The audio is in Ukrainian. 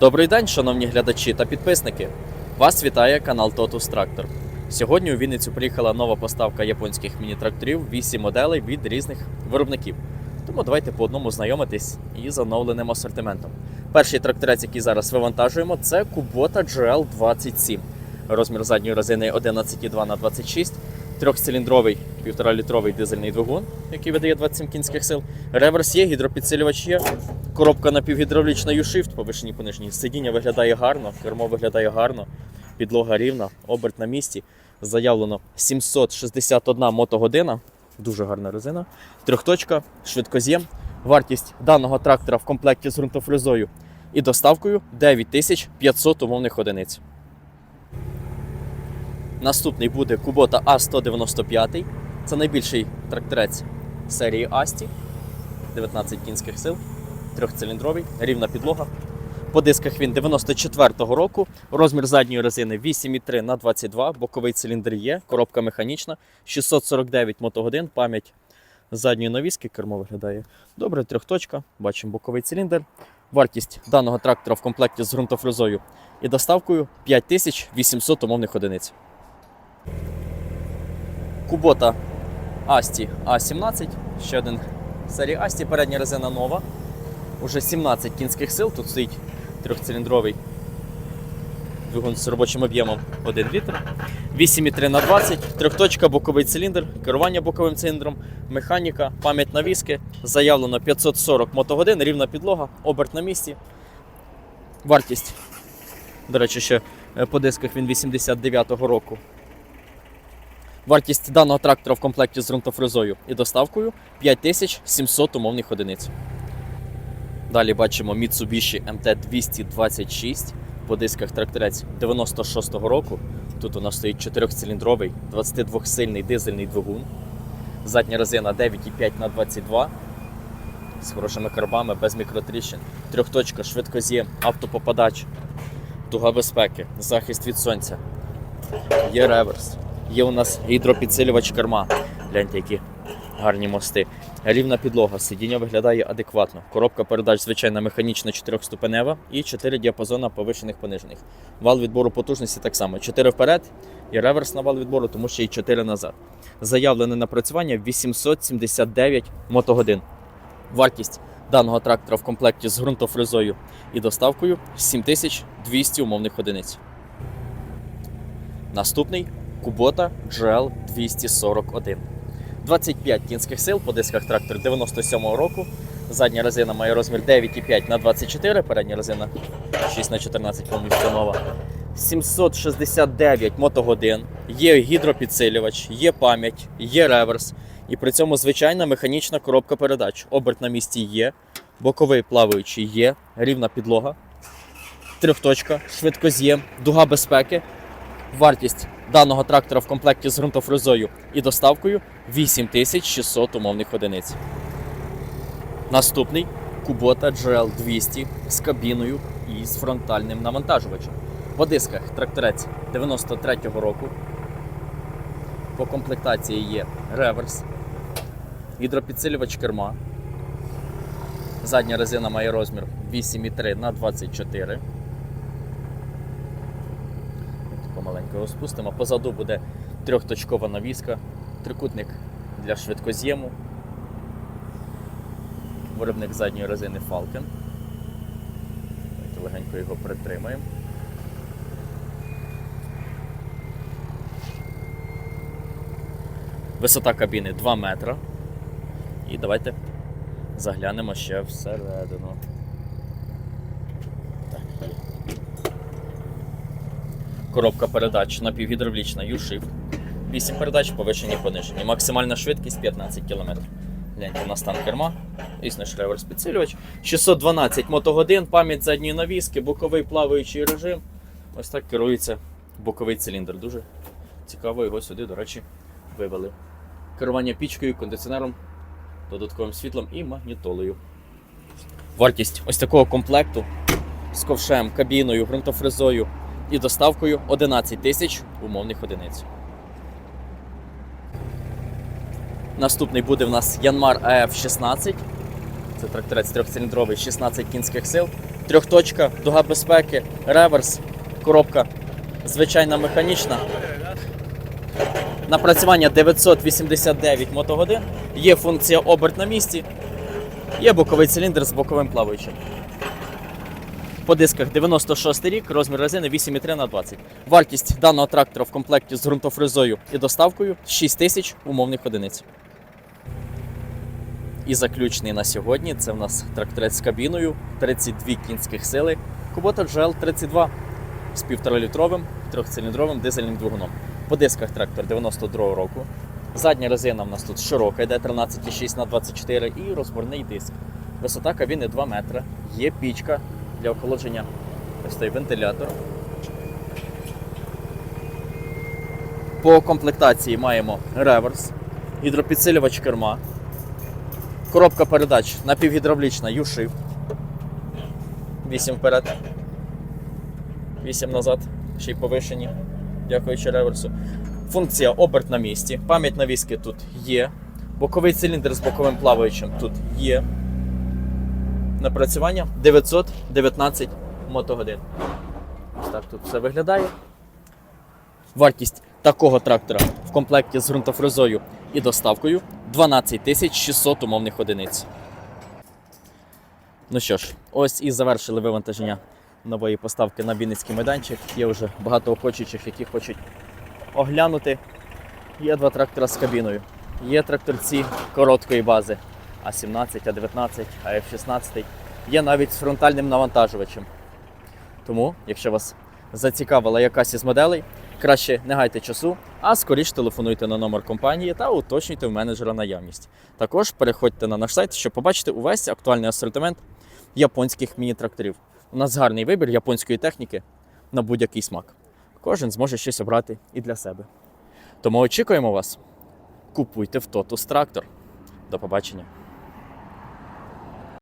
Добрий день, шановні глядачі та підписники. Вас вітає канал Totus Tractor. Сьогодні у Вінницю приїхала нова поставка японських міні-тракторів, 8 моделей від різних виробників. Тому давайте по одному знайомитись із оновленим асортиментом. Перший тракторець, який зараз вивантажуємо, це Kubota GL27. Розмір задньої резини 11,2 на 26 трьохциліндровий 1,5-літровий дизельний двигун, який видає 27 кінських сил. Реверс є, гідропідсилювач є, коробка напівгідравлічна U-Shift, повишені понижні. Сидіння виглядає гарно, кермо виглядає гарно, підлога рівна, оберт на місці. Заявлено 761 мотогодина, дуже гарна резина. Трьохточка, швидкоз'єм. Вартість даного трактора в комплекті з ґрунтофрезою і доставкою 9500 умовних одиниць. Наступний буде Kubota А195. Це найбільший тракторець серії Асті. 19 кінських сил, трьохциліндровий, рівна підлога. По дисках він 94-го року. Розмір задньої резини 8,3 на 22, боковий циліндр є, коробка механічна, 649 мотогодин, пам'ять задньої навіски, кермо виглядає добре, трьохточка, бачимо боковий циліндр. Вартість даного трактора в комплекті з ґрунтофрезою і доставкою 5800 умовних одиниць. Кубота Асті А17, ще один серії Асті, передня резина нова. Уже 17 кінських сил, тут стоїть трьохциліндровий двигун з робочим об'ємом 1 літр. 8,3 на 20, трьохточка, боковий циліндр, керування боковим циліндром, механіка, пам'ять навіски. Заявлено 540 мотогодин, рівна підлога, оберт на місці. Вартість. До речі, ще е, по дисках він 89-го року. Вартість даного трактора в комплекті з ґрунтофрезою і доставкою 5700 умовних одиниць. Далі бачимо Mitsubishi MT226 по дисках тракторець 96-го року. Тут у нас стоїть 4-циліндровий, 22-сильний дизельний двигун. Задня резина 9,5 на 22 з хорошими карбами, без мікротріщин. Трьохточка, швидкоз'єм, автопопадач, дуга безпеки, захист від сонця. Є реверс. Є у нас гідропідсилювач керма. Гляньте, які гарні мости. Рівна підлога, сидіння виглядає адекватно. Коробка передач звичайна механічна 4-ступенева і 4 діапазона повишених понижених. Вал відбору потужності так само. 4 вперед і реверс на вал відбору, тому що і 4 назад. Заявлене напрацювання 879 мотогодин. Вартість даного трактора в комплекті з ґрунтофрезою і доставкою 7200 умовних одиниць. Наступний Kubota GL 241. 25 кінських сил по дисках трактор 97-го року. Задня резина має розмір 9,5 на 24, передня резина 6 на 14 повністю нова. 769 мотогодин, є гідропідсилювач, є пам'ять, є реверс. І при цьому звичайна механічна коробка передач. Оберт на місці є, боковий плаваючий є, рівна підлога, трьохточка, швидкоз'єм, дуга безпеки. Вартість даного трактора в комплекті з ґрунтофрезою і доставкою 8600 умовних одиниць. Наступний Kubota GL200 з кабіною і з фронтальним навантажувачем. По дисках тракторець 93-го року. По комплектації є реверс, гідропідсилювач керма. Задня резина має розмір 8,3 на 24 спустимо. Позаду буде трьохточкова навіска, трикутник для швидкоз'єму, виробник задньої резини Falcon. Легенько його притримаємо. Висота кабіни 2 метра. І давайте заглянемо ще всередину. Так, є. Коробка передач напівгідравлічна U-Shift. 8 передач повишені понижені. Максимальна швидкість 15 км. Гляньте на стан керма. Звісно ж, реверс підсилювач. 612 мотогодин, пам'ять задньої навіски, боковий плаваючий режим. Ось так керується боковий циліндр. Дуже цікаво його сюди, до речі, вивели. Керування пічкою, кондиціонером, додатковим світлом і магнітолою. Вартість ось такого комплекту з ковшем, кабіною, ґрунтофрезою і доставкою 11 тисяч умовних одиниць. Наступний буде в нас Янмар АФ 16. Це тракторець трьохциліндровий 16 кінських сил. трьохточка, дуга безпеки, реверс, коробка звичайна механічна. Напрацювання 989 мотогодин. Є функція оберт на місці. Є боковий циліндр з боковим плаваючим. По дисках 96 рік, розмір резини 8,3 на 20. Вартість даного трактора в комплекті з ґрунтофрезою і доставкою 6 тисяч умовних одиниць. І заключний на сьогодні це в нас тракторець з кабіною 32 кінських сили Kubota GL 32 з 1,5-літровим трьохциліндровим дизельним двигуном. По дисках трактор 92-го року. Задня резина в нас тут широка, йде 13,6 на 24 і розборний диск. Висота кабіни 2 метри. Є пічка для охолодження. Ось той вентилятор. По комплектації маємо реверс, гідропідсилювач керма, коробка передач напівгідравлічна U-Shift. 8 вперед. 8 назад, ще й повишені, дякуючи реверсу. Функція оберт на місці. Пам'ять навіски тут є. Боковий циліндр з боковим плаваючим тут є. Напрацювання 919 мотогодин. Ось так тут все виглядає. Вартість такого трактора в комплекті з ґрунтофрезою і доставкою 12 600 умовних одиниць. Ну що ж, ось і завершили вивантаження нової поставки на Вінницький майданчик. Є вже багато охочих, які хочуть оглянути. Є два трактора з кабіною. Є тракторці короткої бази А17, А19, АФ16. Є навіть з фронтальним навантажувачем. Тому, якщо вас зацікавила якась із моделей, краще не гайте часу, а скоріш телефонуйте на номер компанії та уточнюйте в менеджера наявність. Також переходьте на наш сайт, щоб побачити увесь актуальний асортимент японських міні-тракторів. У нас гарний вибір японської техніки на будь-який смак. Кожен зможе щось обрати і для себе. Тому очікуємо вас. Купуйте в Тотус трактор. До побачення.